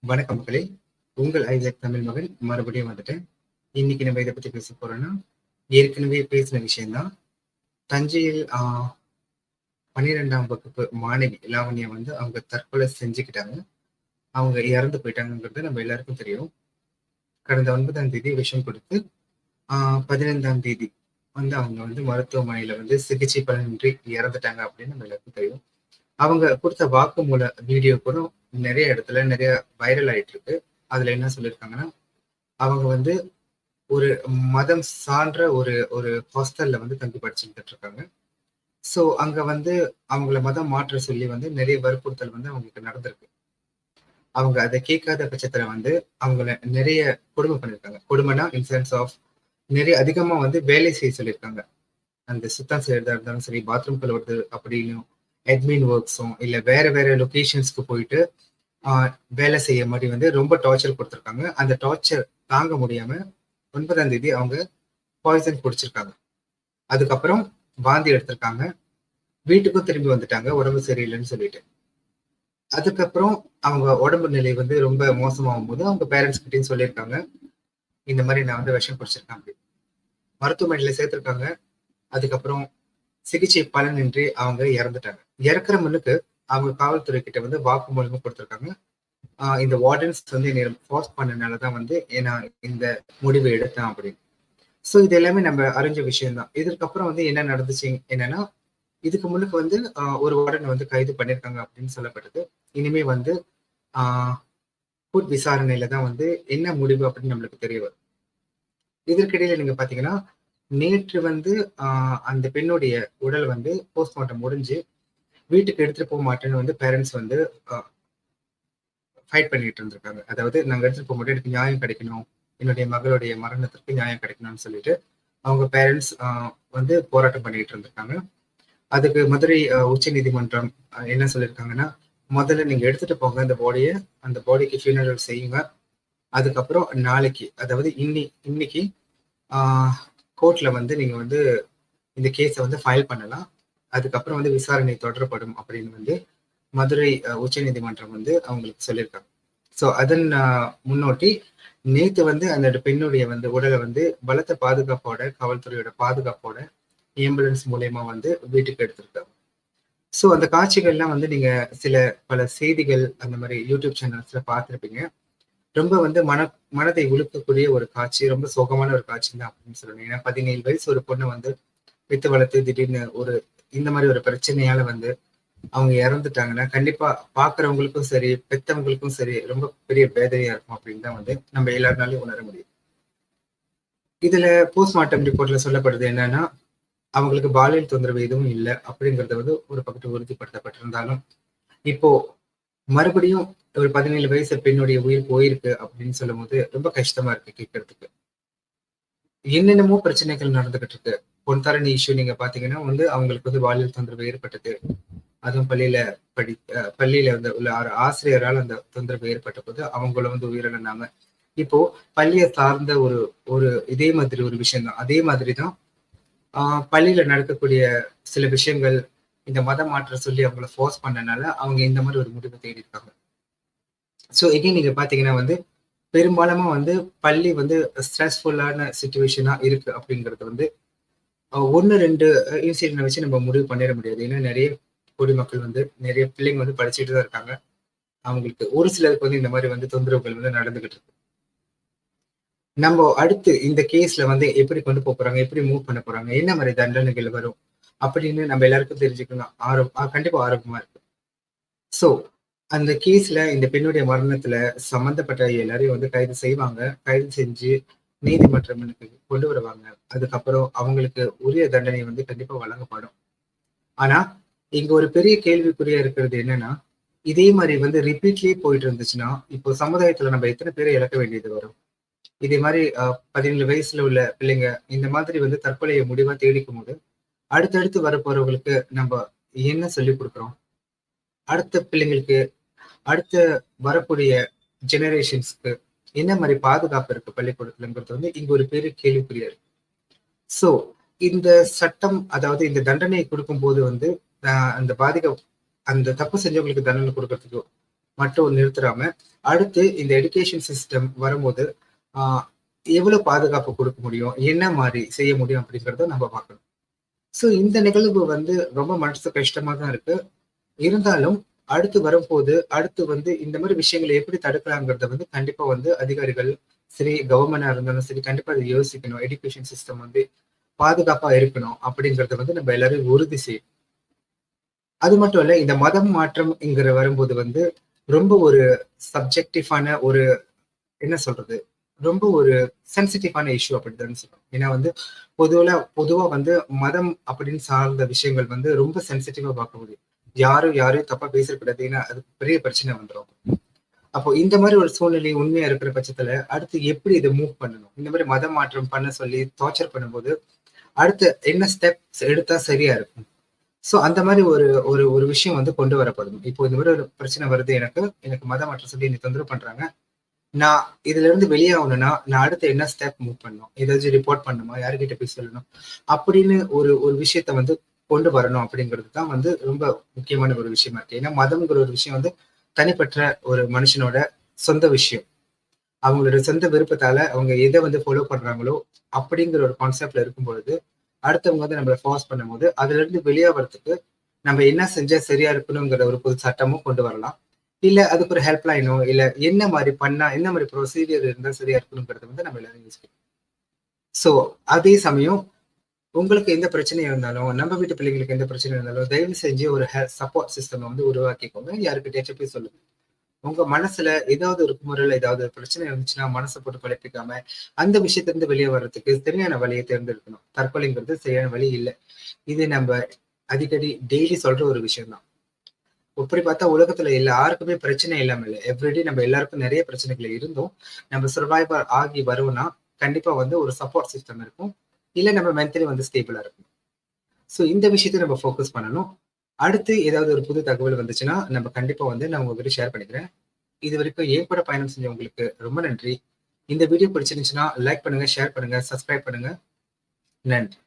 வணக்கம் மக்களே. உங்கள் ஐசக் தமிழ் மகன் மறுபடியும் வந்துட்டேன் இன்னைக்கு நம்ம இதை பத்தி பேச போறோம்னா ஏற்கனவே பேசின விஷயம்தான். தஞ்சையில் ஆஹ் பன்னிரெண்டாம் வகுப்பு மாணவி லாவண்யா வந்து அவங்க தற்கொலை செஞ்சுக்கிட்டாங்க. அவங்க இறந்து போயிட்டாங்கிறது நம்ம எல்லாருக்கும் தெரியும். கடந்த ஒன்பதாம் தேதி விஷம் கொடுத்து ஆஹ் பதினைந்தாம் தேதி வந்து அவங்க வந்து மருத்துவமனையில வந்து சிகிச்சை பலனின்றி இறந்துட்டாங்க அப்படின்னு நம்ம எல்லாருக்கும் தெரியும். அவங்க கொடுத்த வாக்குமூல வீடியோ கூட நிறைய இடத்துல நிறைய வைரல் ஆயிட்டு இருக்கு அதுல என்ன சொல்லியிருக்காங்கன்னா அவங்க வந்து ஒரு மதம் சான்ற ஒரு ஒரு ஹாஸ்டல்ல வந்து தங்கி படிச்சுட்டு இருக்காங்க. ஸோ அங்க வந்து அவங்கள மதம் மாற்ற சொல்லி வந்து நிறைய வற்புறுத்தல் வந்து அவங்களுக்கு நடந்திருக்கு. அவங்க அதை கேட்காத பட்சத்துல வந்து அவங்கள நிறைய கொடுமை பண்ணியிருக்காங்க. கொடுமைனா இன் சென்ஸ் ஆஃப் நிறைய அதிகமா வந்து வேலை செய்ய சொல்லியிருக்காங்க. அந்த சுத்தம் செய்யறதா இருந்தாலும் சரி பாத்ரூம் கழுவுறது அப்படின்னு அட்மின் ஒர்க்ஸும் இல்லை வேற வேற லொக்கேஷன்ஸ்க்கு போயிட்டு வேலை செய்ய மாதிரி வந்து ரொம்ப டார்ச்சர் கொடுத்துருக்காங்க. அந்த டார்ச்சர் தாங்க முடியாம ஒன்பதாம் தேதி அவங்க பாய்சன் குடிச்சிருக்காங்க. அதுக்கப்புறம் வாந்தி எடுத்திருக்காங்க. வீட்டுக்கும் திரும்பி வந்துட்டாங்க உடம்பு சரியில்லைன்னு சொல்லிட்டு. அதுக்கப்புறம் அவங்க உடம்பு நிலை வந்து ரொம்ப மோசமாகும் போது அவங்க பேரண்ட்ஸ் கிட்டையும் சொல்லியிருக்காங்க இந்த மாதிரி நான் வந்து விஷம் குடிச்சிருக்கேன் மருத்துவமனையில் சேர்த்துருக்காங்க. அதுக்கப்புறம் சிகிச்சை பலனின்றி அவங்க இறந்துட்டாங்க. இறக்குற முன்னுக்கு அவங்க காவல்துறை கிட்ட வந்து வாக்குமூலமும் கொடுத்துருக்காங்க. ஆஹ் இந்த வார்டன்ஸ் வந்து என்னை ஃபோர்ஸ் பண்ணனாலதான் வந்து நான் இந்த முடிவை எடுத்தேன் அப்படின்னு. ஸோ இது எல்லாமே நம்ம அறிஞ்ச விஷயம்தான். இதற்கப்புறம் இதுக்கப்புறம் வந்து என்ன நடந்துச்சு என்னன்னா இதுக்கு முன்னுக்கு வந்து ஆஹ் ஒரு வார்டனை வந்து கைது பண்ணியிருக்காங்க அப்படின்னு சொல்லப்பட்டது. இனிமே வந்து ஆஹ் புட் விசாரணையில தான் வந்து என்ன முடிவு அப்படின்னு நம்மளுக்கு தெரிய வரும். இதற்கிடையில நீங்க பாத்தீங்கன்னா நேற்று வந்து அந்த பெண்ணுடைய உடல் வந்து போஸ்ட்மார்ட்டம் முடிஞ்சு வீட்டுக்கு எடுத்துட்டு போக மாட்டேன்னு வந்து பேரண்ட்ஸ் வந்து ஃபைட் பண்ணிட்டு இருந்திருக்காங்க. அதாவது நாங்கள் எடுத்துட்டு போக மாட்டோம். எனக்கு நியாயம் கிடைக்கணும். என்னுடைய மகளுடைய மரணத்திற்கு நியாயம் கிடைக்கணும்னு சொல்லிட்டு அவங்க பேரண்ட்ஸ் வந்து போராட்டம் பண்ணிட்டு இருந்திருக்காங்க. அதுக்கு மதுரை உச்ச நீதிமன்றம் என்ன சொல்லியிருக்காங்கன்னா முதல்ல நீங்க எடுத்துட்டு போங்க அந்த பாடியை அந்த பாடிக்கு ஃபியூனரல் செய்யுங்க. அதுக்கப்புறம் நாளைக்கு அதாவது இன்னி இன்னைக்கு கோர்ட்ல வந்து நீங்க வந்து இந்த கேஸை வந்து ஃபைல் பண்ணலாம். அதுக்கப்புறம் வந்து விசாரணை தொடரப்படும் அப்படின்னு வந்து மதுரை உச்ச நீதிமன்றம் வந்து அவங்களுக்கு சொல்லியிருக்காங்க. ஸோ அதன் முன்னோட்டி நேத்து வந்து அந்த பெண்ணுடைய வந்து உடலை வந்து பலத்த பாதுகாப்போட காவல்துறையோட பாதுகாப்போட ஆம்புலன்ஸ் மூலயமா வந்து வீட்டுக்கு எடுத்திருக்காங்க. ஸோ அந்த காட்சிகள்லாம் வந்து நீங்க சில பல செய்திகள் அந்த மாதிரி யூடியூப் சேனல்ஸ்ல பார்த்துருப்பீங்க. ரொம்ப வந்து மன மனதை உழுக்கக்கூடிய ஒரு காட்சி ரொம்ப சோகமான ஒரு காட்சி தான் அப்படின்னு சொல்லணும். ஏன்னா பதினேழு வயசு ஒரு பொண்ணு வந்து வித்து வளர்த்து திடீர்னு ஒரு இந்த மாதிரி ஒரு பிரச்சனையால வந்து அவங்க இறந்துட்டாங்கன்னா கண்டிப்பா பாக்குறவங்களுக்கும் சரி பெத்தவங்களுக்கும் சரி ரொம்ப பெரிய வேதனையா இருக்கும் அப்படின்னு தான் வந்து நம்ம எல்லாருனாலையும் உணர முடியும். இதுல போஸ்ட்மார்ட்டம் ரிப்போர்ட்ல சொல்லப்படுது என்னன்னா அவங்களுக்கு பாலியல் தொந்தரவு எதுவும் இல்லை அப்படிங்கறத வந்து ஒரு பக்கத்து உறுதிப்படுத்தப்பட்டிருந்தாலும் இப்போ மறுபடியும் ஒரு பதினேழு வயசு பெண்ணுடைய உயிர் போயிருக்கு அப்படின்னு சொல்லும் போது ரொம்ப கஷ்டமா இருக்கு கேட்கறதுக்கு. என்னென்னமோ பிரச்சனைகள் நடந்துகிட்டு இருக்கு. பொன்தாரணி இஷ்யூ நீங்க பாத்தீங்கன்னா வந்து அவங்களுக்கு வந்து பாலியல் தொந்தரவு ஏற்பட்டது. அதுவும் பள்ளியில படி பள்ளியில வந்து உள்ள ஆசிரியரால் அந்த தொந்தரவு ஏற்பட்ட போது அவங்கள வந்து உயிரிழந்தாங்க. இப்போ பள்ளியை சார்ந்த ஒரு ஒரு இதே மாதிரி ஒரு விஷயம் தான் அதே மாதிரி தான் ஆஹ் பள்ளியில நடக்கக்கூடிய சில விஷயங்கள் இந்த மத மாற்ற சொல்லி அவங்கள ஃபோர்ஸ் பண்ணனால அவங்க இந்த மாதிரி ஒரு முடிவை தேடி இருக்காங்க ஸோ எகைன் நீங்கள் பார்த்தீங்கன்னா வந்து பெரும்பாலுமா வந்து பள்ளி வந்து ஸ்ட்ரெஸ்ஃபுல்லான சுச்சுவேஷனாக இருக்கு அப்படிங்கிறது வந்து ஒன்று ரெண்டு இன்சிடென்ட் வச்சு நம்ம முடிவு பண்ணிட முடியாது. ஏன்னா நிறைய குடிமக்கள் வந்து நிறைய பிள்ளைங்க வந்து படிச்சுட்டு தான் இருக்காங்க. அவங்களுக்கு ஒரு சிலருக்கு வந்து இந்த மாதிரி வந்து தொந்தரவுகள் வந்து நடந்துகிட்டு இருக்கு. நம்ம அடுத்து இந்த கேஸ்ல வந்து எப்படி கொண்டு போக போறாங்க எப்படி மூவ் பண்ண போறாங்க என்ன மாதிரி தண்டனைகள் வரும் அப்படின்னு நம்ம எல்லாருக்கும் தெரிஞ்சுக்கணும். ஆர்வம் கண்டிப்பா ஆர்வமா இருக்கு. ஸோ அந்த கேஸ்ல இந்த பெண்ணுடைய மரணத்துல சம்பந்தப்பட்ட எல்லாரையும் வந்து கைது செய்வாங்க. கைது செஞ்சு நீதிமன்றங்களுக்கு கொண்டு வருவாங்க. அதுக்கப்புறம் அவங்களுக்கு உரிய தண்டனை வந்து கண்டிப்பா வழங்கப்படும். ஆனா இங்க ஒரு பெரிய கேள்விக்குறியா இருக்கிறது என்னன்னா இதே மாதிரி வந்து ரிப்பீட்லயே போயிட்டு இருந்துச்சுன்னா இப்போ சமுதாயத்துல நம்ம எத்தனை பேரை இழக்க வேண்டியது வரும்? இதே மாதிரி பதினேழு வயசுல உள்ள பிள்ளைங்க இந்த மாதிரி வந்து தற்கொலையை முடிவா தேடிக்கும் போது அடுத்தடுத்து வரப்போறவங்களுக்கு நம்ம என்ன சொல்லி கொடுக்குறோம்? அடுத்த பிள்ளைங்களுக்கு அடுத்த வரக்கூடிய ஜெனரேஷன்ஸ்க்கு என்ன மாதிரி பாதுகாப்பு இருக்கு பள்ளிக்கூடத்துலங்கிறது வந்து இங்க ஒரு பெரிய கேள்விக்குறியா இருக்கு. ஸோ இந்த சட்டம் அதாவது இந்த தண்டனையை கொடுக்கும் போது வந்து அந்த பாதிக்க அந்த தப்பு செஞ்சவங்களுக்கு தண்டனை கொடுக்கறதுக்கு மட்டும் நிறுத்துறாம அடுத்து இந்த எடுகேஷன் சிஸ்டம் வரும்போது எவ்வளவு பாதுகாப்பு கொடுக்க முடியும் என்ன மாதிரி செய்ய முடியும் அப்படிங்கிறத நம்ம பார்க்கணும். ஸோ இந்த நிகழ்வு வந்து ரொம்ப மனசு கஷ்டமா தான் இருக்கு. இருந்தாலும் அடுத்து வரும்போது அடுத்து வந்து இந்த மாதிரி விஷயங்களை எப்படி தடுக்கலாங்கிறத வந்து கண்டிப்பா வந்து அதிகாரிகள் சரி கவர்மெண்டா இருந்தாலும் சரி கண்டிப்பா அதை யோசிக்கணும். எஜுகேஷன் சிஸ்டம் வந்து பாதுகாப்பா இருக்கணும் அப்படிங்கறத வந்து நம்ம எல்லாரும் உறுதி செய்யணும் அது மட்டும் இல்ல இந்த மதம் மாற்றம்ங்கிற வரும்போது வந்து ரொம்ப ஒரு சப்ஜெக்டிவான ஒரு என்ன சொல்றது? ரொம்ப ஒரு சென்சிட்டிவான இஷ்யூ அப்படின்னு சொல்லணும் ஏன்னா வந்து பொதுவில் பொதுவாக வந்து மதம் அப்படின்னு சார்ந்த விஷயங்கள் வந்து ரொம்ப சென்சிட்டிவாக பார்க்க முடியும் யாரும் யாரையும் தப்பா பேசக்கூடாது ஏன்னா அது பெரிய பிரச்சனை வந்துடும் அப்போ இந்த மாதிரி ஒரு சூழ்நிலை உண்மையா இருக்கிற பட்சத்துல அடுத்து எப்படி இதை மூவ் பண்ணணும்? இந்த மாதிரி மதம் மாற்றம் பண்ண சொல்லி டார்ச்சர் பண்ணும்போது அடுத்து என்ன ஸ்டெப்ஸ் எடுத்தா சரியா இருக்கும்? ஸோ அந்த மாதிரி ஒரு ஒரு ஒரு விஷயம் வந்து கொண்டு வரப்படும். இப்போ இந்த மாதிரி ஒரு பிரச்சனை வருது எனக்கு எனக்கு மத மாற்றம் சொல்லி என்னை தொந்தரவு பண்றாங்க. நான் இதுல இருந்து வெளியாகணும்னா நான் அடுத்து என்ன ஸ்டெப் மூவ் பண்ணணும்? ஏதாச்சும் ரிப்போர்ட் பண்ணணுமா? யாருக்கிட்ட போய் சொல்லணும்? அப்படின்னு ஒரு ஒரு விஷயத்த வந்து கொண்டு வரணும் அப்படிங்கிறது தான் வந்து ரொம்ப முக்கியமான ஒரு விஷயமா இருக்கு ஏன்னா மதம்ங்கிற ஒரு விஷயம் வந்து தனிப்பட்ட ஒரு மனுஷனோட சொந்த விஷயம். அவங்களோட சொந்த விருப்பத்தால அவங்க எதை வந்து ஃபாலோ பண்றாங்களோ அப்படிங்கிற ஒரு கான்செப்ட்ல இருக்கும் பொழுது அடுத்தவங்க வந்து நம்மளை ஃபார்ஸ் பண்ணும்போது அதுல இருந்து வெளியாகிறதுக்கு நம்ம என்ன செஞ்சா சரியா இருக்கணுங்கிற ஒரு புது சட்டமும் கொண்டு வரலாம். இல்ல அதுக்கு ஒரு ஹெல்ப் லைனோ இல்ல என்ன மாதிரி பண்ணா என்ன மாதிரி ப்ரொசீஜர் இருந்தா சரியா இருக்கணுங்கிறத வந்து நம்ம எல்லாரும் யோசிக்கணும் ஸோ அதே சமயம் உங்களுக்கு எந்த பிரச்சனையும் இருந்தாலும் நம்ம வீட்டு பிள்ளைங்களுக்கு எந்த பிரச்சனை இருந்தாலும் தயவு செஞ்சு ஒரு சப்போர்ட் சிஸ்டம் வந்து உருவாக்கிக்கோங்க. யாருக்கிட்டேச்சும் போய் சொல்லுங்க. உங்க மனசுல ஏதாவது ஒரு குமுறல் ஏதாவது ஒரு பிரச்சனை இருந்துச்சுன்னா மனசை போட்டு குழப்பிக்காம அந்த விஷயத்துல இருந்து வெளியே வர்றதுக்கு சரியான வழியை தேர்ந்தெடுக்கணும். தற்கொலைங்கிறது சரியான வழி இல்லை. இது நம்ம அடிக்கடி டெய்லி சொல்ற ஒரு விஷயம் தான் இப்படி பார்த்தா உலகத்துல எல்லாருக்குமே பிரச்சனை இல்லாம இல்லை எவ்ரிடே நம்ம எல்லாருக்கும் நிறைய பிரச்சனைகள் இருந்தும் நம்ம சர்வைவர் ஆகி வருவோம்னா கண்டிப்பா வந்து ஒரு சப்போர்ட் சிஸ்டம் இருக்கும். இல்லை நம்ம மென்டலி வந்து ஸ்டேபிளாக இருக்கும் ஸோ இந்த விஷயத்தை நம்ம ஃபோக்கஸ் பண்ணணும். அடுத்து ஏதாவது ஒரு புது தகவல் வந்துச்சுன்னா நம்ம கண்டிப்பாக வந்து நான் உங்ககிட்ட ஷேர் பண்ணிக்கிறேன். இது வரைக்கும் ஏன் கூட பயணம் செஞ்சவங்களுக்கு ரொம்ப நன்றி. இந்த வீடியோ பிடிச்சிருந்துச்சுன்னா லைக் பண்ணுங்க ஷேர் பண்ணுங்க சப்ஸ்கிரைப் பண்ணுங்க. நன்றி.